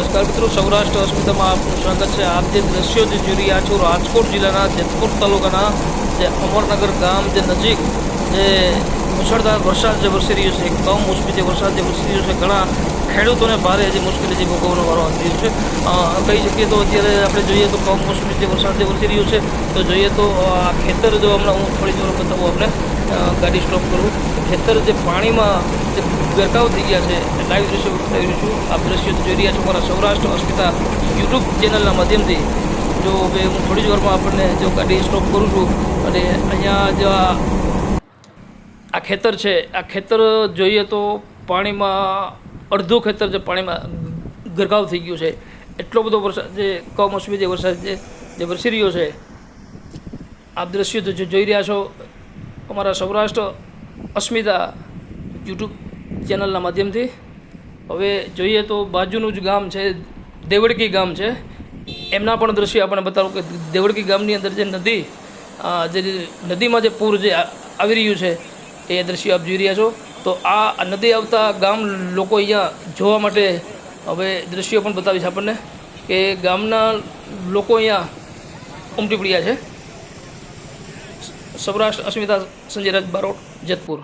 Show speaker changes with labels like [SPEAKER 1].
[SPEAKER 1] નમસ્કાર મિત્રો, સૌરાષ્ટ્ર હોસ્પિટલમાં આપનું સ્વાગત છે. આપ જે દ્રશ્યો જે જોઈ રહ્યા છો, રાજકોટ જિલ્લાના જેતપુર તાલુકાના જે અમરનગર ગામ જે નજીક જે મુશળધાર વરસાદ જે વરસી રહ્યો છે કમોસમી જે વરસાદ જે વરસી રહ્યો છે, ઘણા ખેડૂતોને ભારે જે મુશ્કેલી જે ભોગવવાનો વારો આવી રહ્યો છે. કહી શકીએ તો અત્યારે આપણે જોઈએ તો કમોસમી જે વરસાદ જે વરસી રહ્યો છે, તો જોઈએ તો આ ખેતર જો હમણાં હું થોડી જોર બતાવું આપણે ગાડી સ્ટોપ કરું. ખેતર જે પાણીમાં જે ગરકાવ થઈ ગયા છે લાઈવ દ્રશ્યો થઈ રહ્યું છું. આ દ્રશ્યો જોઈ રહ્યા છો મારા સૌરાષ્ટ્ર અસ્મિતા યુટ્યુબ ચેનલના માધ્યમથી. જો હવે હું થોડી જ વારમાં આપણને જો ગાડી સ્ટોપ કરું છું, અને અહીંયા જે આ ખેતર છે. આ ખેતર જોઈએ તો પાણીમાં અડધું ખેતર જે પાણીમાં ગરકાવ થઈ ગયું છે. એટલો બધો વરસાદ જે કમોસમી જે વરસાદ છે જે વરસી રહ્યો છે. આ દ્રશ્યો જોઈ રહ્યા છો, અમારા સૌરાષ્ટ્ર અસ્મિતા યુટ્યુબ ચેનલના માધ્યમથી. હવે જોઈએ તો બાજુનું જ ગામ છે, દેવડકી ગામ છે. એમના પણ દ્રશ્ય આપણે બતાવું કે દેવડકી ગામની અંદર જે નદી જે નદીમાં જે પૂર જે આવી રહ્યું છે, એ દ્રશ્ય આપ જોઈ રહ્યા છો. તો આ નદી આવતા ગામ લોકો અહીંયા જોવા માટે હવે દ્રશ્યો પણ બતાવીશ આપણને કે ગામના લોકો અહીંયા ઉમટી પડ્યા છે. સૌરાષ્ટ્ર અસ્મિતા સંજય રાજ બારોટ જેતપુર.